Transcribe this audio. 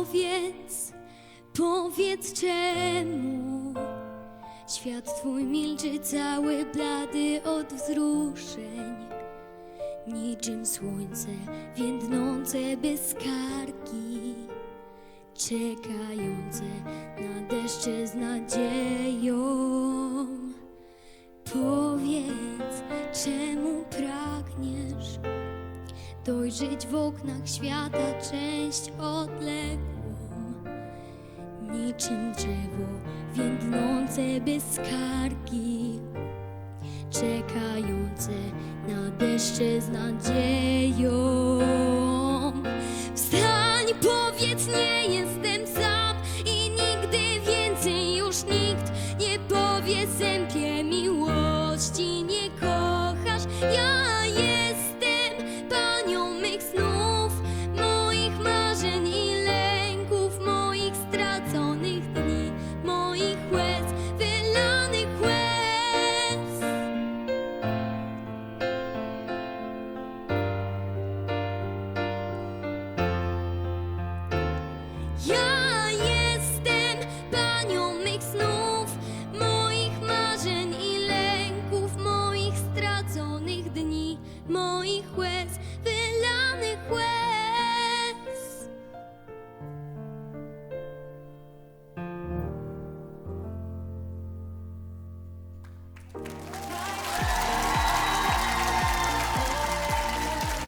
Powiedz, powiedz czemu? Świat twój milczy cały blady od wzruszeń. Niczym słońce więdnące bez karki Czekające na deszcze z nadzieją. Powiedz, czemu dojrzeć w oknach świata część odległą. Niczym drzewo więdnące bez skargi, czekające na deszcze z nadzieją. Wstań, powiedz, nie jestem sam i nigdy więcej już nikt nie powie zębie miłości. Ja jestem panią mych snów, moich marzeń i lęków, moich straconych dni, moich łez.